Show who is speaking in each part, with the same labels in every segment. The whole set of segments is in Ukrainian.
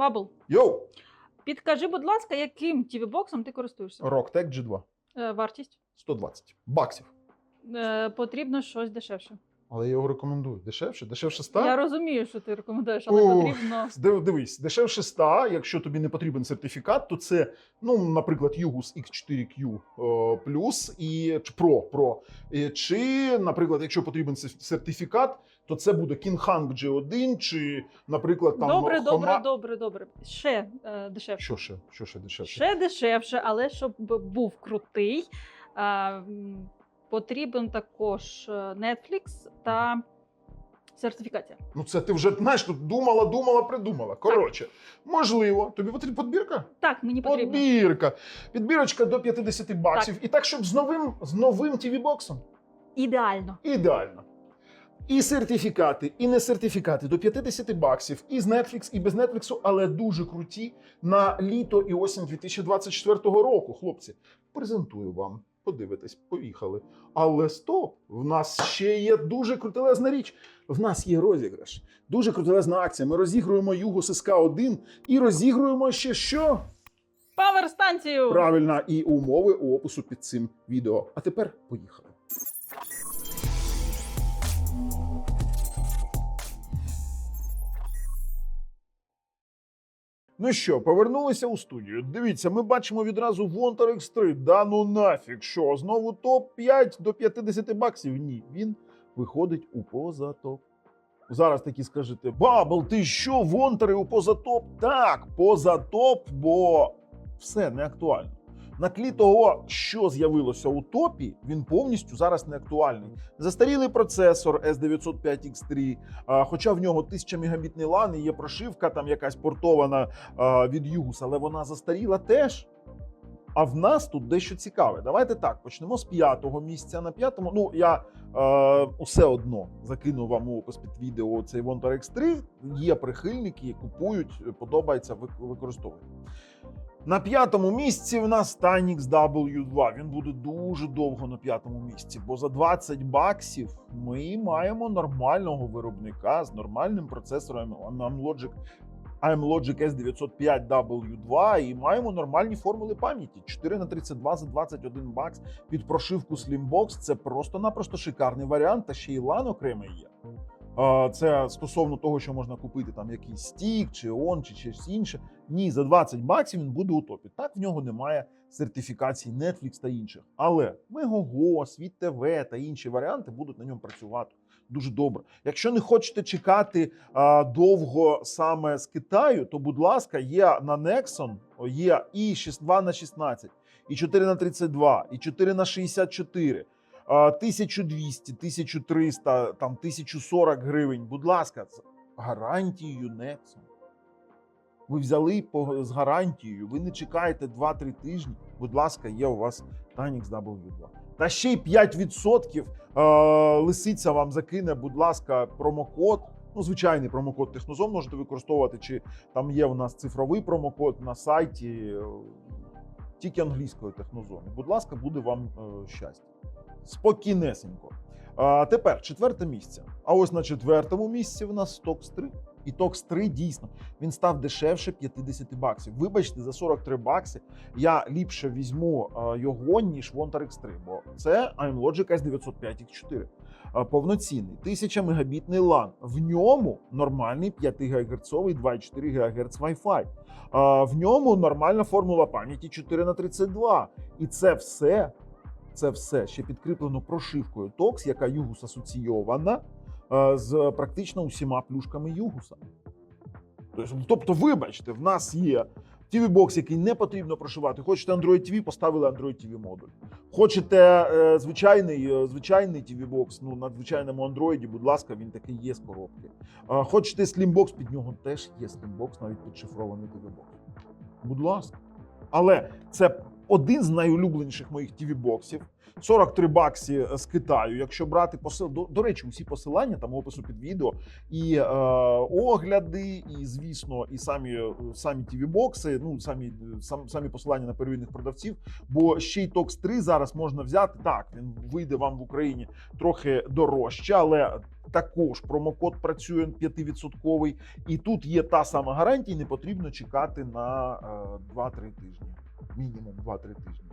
Speaker 1: Бабл,
Speaker 2: Йоу!
Speaker 1: підкажи, будь ласка, яким TV-боксом ти користуєшся?
Speaker 2: Rocktech G2.
Speaker 1: Е, вартість?
Speaker 2: 120 баксів.
Speaker 1: Е, потрібно щось дешевше.
Speaker 2: Але я його рекомендую. Дешевше? Дешевше 100?
Speaker 1: Я розумію, що ти рекомендуєш, але
Speaker 2: Ух.
Speaker 1: потрібно.
Speaker 2: Див- Дивись, дешевше 100, якщо тобі не потрібен сертифікат, то це, ну, наприклад, Yugus X4Q е, плюс і чи Pro, Pro. Е, Чи, наприклад, якщо потрібен сер- сертифікат, то це буде Hang G1, чи, наприклад, там
Speaker 1: добре, добре, добре, добре. Ще е, дешевше.
Speaker 2: Що ще? Що ще дешевше?
Speaker 1: Ще дешевше, але щоб був крутий. М, потрібен також е, Netflix та сертифікація.
Speaker 2: Ну, це ти вже знаєш, тут думала, думала, придумала. Коротше, можливо, тобі потрібна підбірка?
Speaker 1: Так, мені потрібно.
Speaker 2: Підбірка. Підбірочка до 50 баксів. І так, щоб з новим, з новим TV-боксом.
Speaker 1: Ідеально.
Speaker 2: Ідеально. І сертифікати, і не сертифікати до 50 баксів, і з Netflix, і без Netflix, але дуже круті на літо і осінь 2024 року. Хлопці, презентую вам. Подивитесь, поїхали. Але стоп! В нас ще є дуже крутелезна річ. В нас є розіграш. Дуже крутелезна акція. Ми розігруємо Югос СК 1 і розігруємо ще що?
Speaker 1: Павер станцію!
Speaker 2: Правильно, і умови у опису під цим відео. А тепер поїхали. Ну що, повернулися у студію. Дивіться, ми бачимо відразу Вонтер X3. Да ну нафіг, що знову топ-5 до 50 баксів. Ні, він виходить у позатоп. Зараз такі скажете: Бабл, ти що, Вонтери у позатоп? Так, позатоп, бо все не актуально. На тлі того, що з'явилося у топі, він повністю зараз не актуальний. Застарілий процесор S905X3, хоча в нього 1000 мегабітний LAN і є прошивка, там якась портована від Югус, але вона застаріла теж. А в нас тут дещо цікаве. Давайте так почнемо з п'ятого місця. На п'ятому, ну я е, усе одно закину вам у опис під відео цей Vontar X3. Є прихильники, купують, подобається, вик- використовують. На п'ятому місці в нас Tynix W2. Він буде дуже довго на п'ятому місці, бо за 20 баксів ми маємо нормального виробника з нормальним процесором Amlogic AMLogic S905W2 і маємо нормальні формули пам'яті. 4 на 32 за 21 бакс під прошивку Slimbox. Це просто-напросто шикарний варіант, та ще й LAN окремий є. Це стосовно того, що можна купити там якийсь стік, чи он, чи щось інше. Ні, за 20 баксів він буде у топі. Так в нього немає сертифікацій Netflix та інших. Але Megogo, Світ ТВ та інші варіанти будуть на ньому працювати. Дуже добре. Якщо не хочете чекати а, довго саме з Китаю, то будь ласка, є на Nexon, є і 2 на 16, і 4 на 32, і 4 на 64. А, 1200, 1300, там 1040 гривень. Будь ласка, з гарантією Nexon. Ви взяли з гарантією, ви не чекаєте 2-3 тижні. Будь ласка, є у вас Tynix W2. Та ще й 5% е, лисиця вам закине, будь ласка, промокод. Ну, звичайний промокод Технозон можете використовувати, чи там є у нас цифровий промокод на сайті, е, тільки англійською технозони. Будь ласка, буде вам е, щастя. Спокійнесенько. А тепер четверте місце. А ось на четвертому місці в нас Tox 3. І Tox 3 дійсно він став дешевше 50 баксів. Вибачте, за 43 бакси я ліпше візьму його, ніж Vontar X3, бо це AMLogic S905X4. Е, Повноцінний 1000 мегабітний LAN. В ньому нормальний 5 ГГц 2,4 ГГц Wi-Fi. В ньому нормальна формула пам'яті 4 на 32. І це все, це все ще підкріплено прошивкою TOX, яка Югус асоційована е, з практично усіма плюшками Югуса. Тобто, Тобто, вибачте, в нас є TV-бокс, який не потрібно прошивати. Хочете Android TV, поставили Android TV модуль. Хочете е, звичайний, е, звичайний TV-бокс, ну на звичайному Android, будь ласка, він такий є з коробки. Хочете Slimbox, під нього теж є Slimbox, навіть підшифрований TV-бокс. Будь ласка. Але це один з найулюбленіших моїх tv боксів 43 баксі з Китаю. Якщо брати посил, до, до речі, усі посилання там опису під відео, і е, огляди, і звісно, і самі самі tv бокси ну самі сам, самі посилання на первинних продавців. Бо ще й TOX 3 зараз можна взяти. Так, він вийде вам в Україні трохи дорожче, але також промокод працює 5%. І тут є та сама гарантія, і не потрібно чекати на е, 2-3 тижні. Мінімум 2-3 тижні.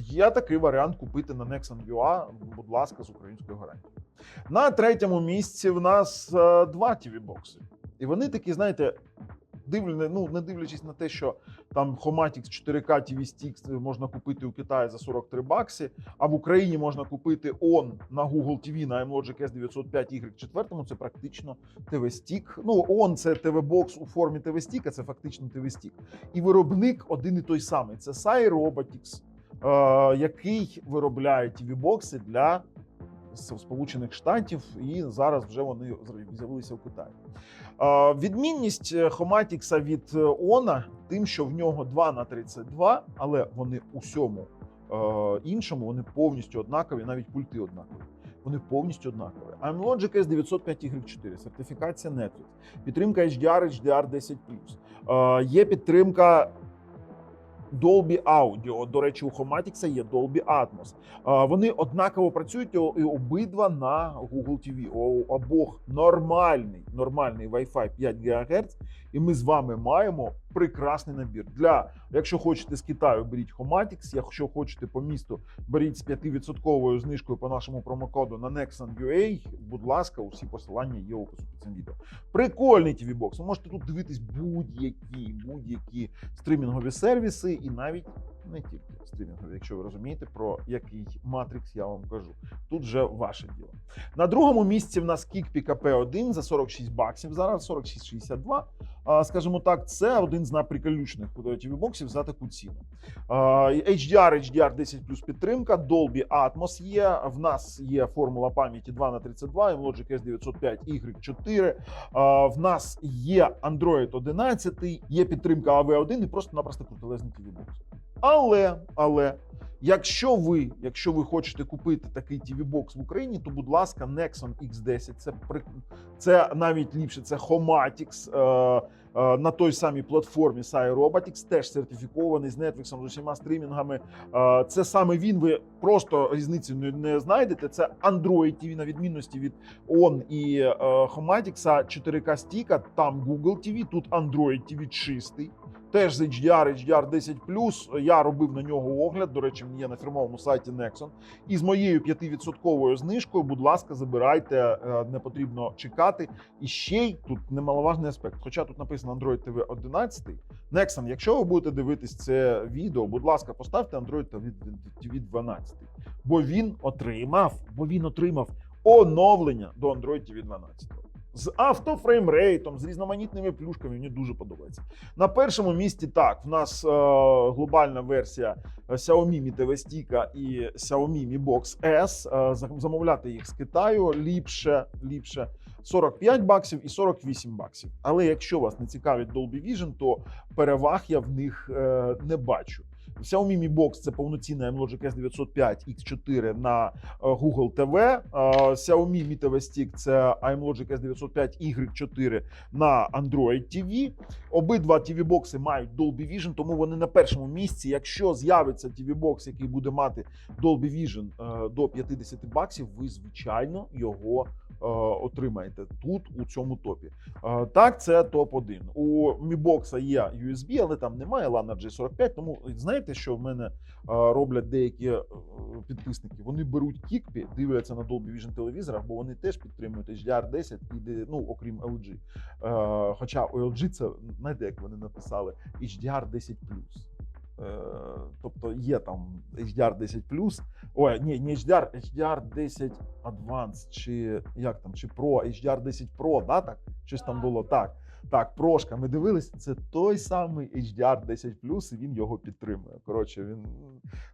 Speaker 2: Є такий варіант купити на Nexon.ua, будь ласка, з українською гарантією. На третьому місці в нас е, два tv бокси І вони такі, знаєте, дивлені, ну не дивлячись на те, що там Homatix 4K TV Stick можна купити у Китаї за 43 бакси, а в Україні можна купити ON на Google TV на MLogic S905Y4, це практично TV-стік. Ну, ON це TV-бокс у формі TV-стік, а це фактично TV-стік. І виробник один і той самий. Це Sai Robotics, е, який виробляє TV-бокси для Сполучених Штатів, і зараз вже вони з'явилися в Китаї. Відмінність е, Хоматікса від е, Она тим, що в нього 2 на 32, але вони усьому е, іншому вони повністю однакові, навіть пульти однакові. Вони повністю однакові. AMLogic S905Y4, сертифікація Netflix, підтримка HDR, HDR 10 Е, Є підтримка Dolby Audio. До речі, у Homatix є Dolby Atmos. Вони однаково працюють і обидва на Google TV. У обох нормальний, нормальний Wi-Fi 5 ГГц. І ми з вами маємо прекрасний набір. Для якщо хочете з Китаю, беріть Homatix, Якщо хочете по місту, беріть з 5% знижкою по нашому промокоду на Nexon.ua. Будь ласка, усі посилання є у опису під цим відео. Прикольний tv бокс Ви можете тут дивитись будь-які будь-які стрімінгові сервіси, і навіть не тільки стрімінгові, якщо ви розумієте, про який матрикс я вам кажу. Тут вже ваше діло. На другому місці в нас Kik PKP1 за 46 баксів. Зараз 46,62. Скажімо так, це один з найприколючних tv боксів за таку ціну. HDR, HDR 10 плюс підтримка, Dolby Atmos є. В нас є формула пам'яті 2 на 32 Logic S905 Y4. В нас є Android 11, є підтримка AV1 і просто-напросто крутелезний tv бокс але, але, якщо ви, якщо ви хочете купити такий tv бокс в Україні, то будь ласка, Nexon X10, це це навіть ліпше, це Homatix. Е, е, на той самій платформі Robotics, теж сертифікований з Netflix, з усіма стрімінгами. Е, Це саме він. Ви просто різниці не, не знайдете. Це Android TV, на відмінності від ON і е, Homatix 4K стіка. Там Google TV, тут Android TV чистий. Теж з HDR, HDR 10 Я робив на нього огляд. До речі, він є на фірмовому сайті Nexon. І з моєю 5% знижкою, будь ласка, забирайте, е, не потрібно чекати. І ще й тут немаловажний аспект. Хоча тут написано Android TV 11. Nexon, якщо ви будете дивитись це відео, будь ласка, поставте Android TV 12. Бо він отримав, бо він отримав оновлення до Android TV 12. З автофреймрейтом, з різноманітними плюшками, мені дуже подобається. На першому місці так, в нас е, глобальна версія е, Xiaomi Mi TV Stick і Xiaomi Mi Box S. Е, замовляти їх з Китаю ліпше, ліпше 45 баксів і 48 баксів. Але якщо вас не цікавить Dolby Vision, то переваг я в них е, не бачу. Xiaomi Mi Box – це повноцінна MLogic S905 X4 на е, Google TV. Е, Xiaomi Mi TV Stick – це MLogic S905 Y4 на Android TV. Обидва TV бокси мають Dolby Vision, тому вони на першому місці. Якщо з'явиться TV бокс, який буде мати Dolby Vision е, до 50 баксів, ви звичайно його отримаєте тут у цьому топі. Е, Так, це топ 1 У Mi Box є USB, але там немає LAN G45. Тому знаєте, що в мене е, роблять деякі е, підписники? Вони беруть кікпі, дивляться на Dolby Vision телевізорах, бо вони теж підтримують HDR 10 і ну, окрім LG. Е, Хоча у LG це знаєте, як вони написали HDR 10 Е, Тобто є там HDR 10 Ой, ні, не HDR, HDR 10 Advanced, чи як там, чи Pro, HDR 10 Pro, да, так? Щось там було так. Так, прошка. Ми дивились, це той самий HDR 10 і він його підтримує. Коротше, він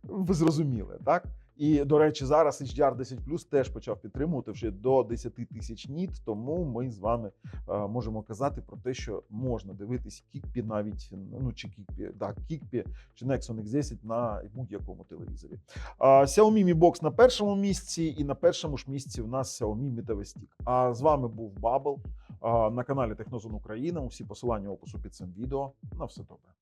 Speaker 2: ви зрозуміли, так? І, до речі, зараз HDR 10 Plus теж почав підтримувати вже до 10 тисяч ніт, тому ми з вами е, можемо казати про те, що можна дивитись кікпі навіть, ну чи кікпі, да, кікпі чи Nexon X10 на будь-якому телевізорі. А, Xiaomi Mi Box на першому місці, і на першому ж місці в нас Xiaomi Mi TV Stick. А з вами був Бабл а, на каналі Технозон Україна. Усі посилання опису під цим відео. На все добре.